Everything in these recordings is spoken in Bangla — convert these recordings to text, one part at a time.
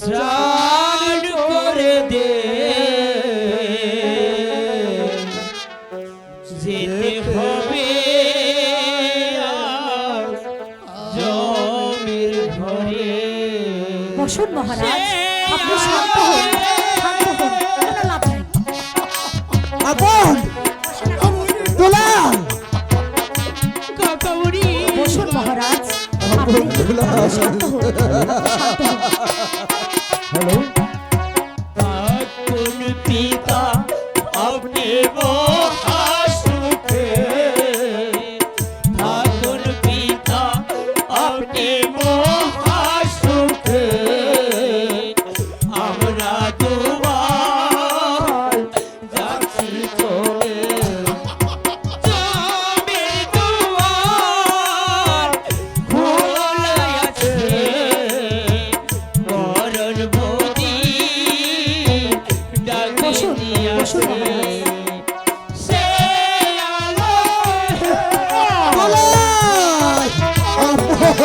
স্নান করে দে। যেতে হবে মহারাজ আপনি শান্ত হন শান্ত হন। কোনো লাভ নেই। বসুন মহারাজ আপনি শান্ত হন। শান্ত হন। পিতা আপনি মহাসুখে আপন পিতা আপনি মহাসুখে আমরা তোমার যাচ্ছি চলে।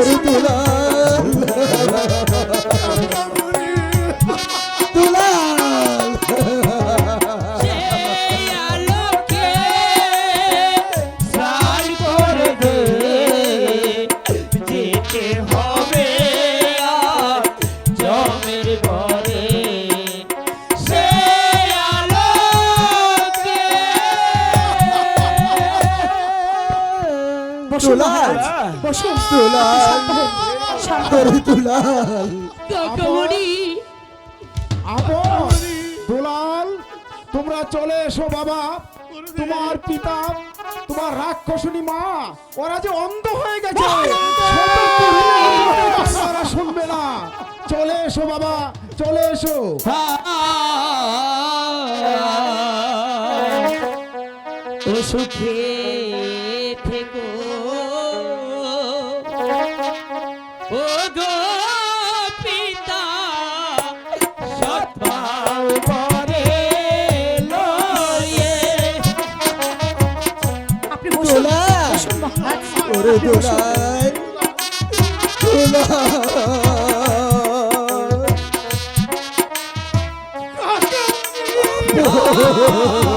ওরে দুলাল দুলাল। তোমরা চলে এসো বাবা। তোমার পিতা তোমার রাক্ষসনী মা ওরা যে অন্ধ হয়ে গেছে। ওরা শুনবে না। চলে এসো বাবা চলে এসো। সুখে ও গো পিতা সৎভাও পরে লয়ে আপনি বসুন বসুন মহারাজ। ওরে দোলাই দোলাই Oh,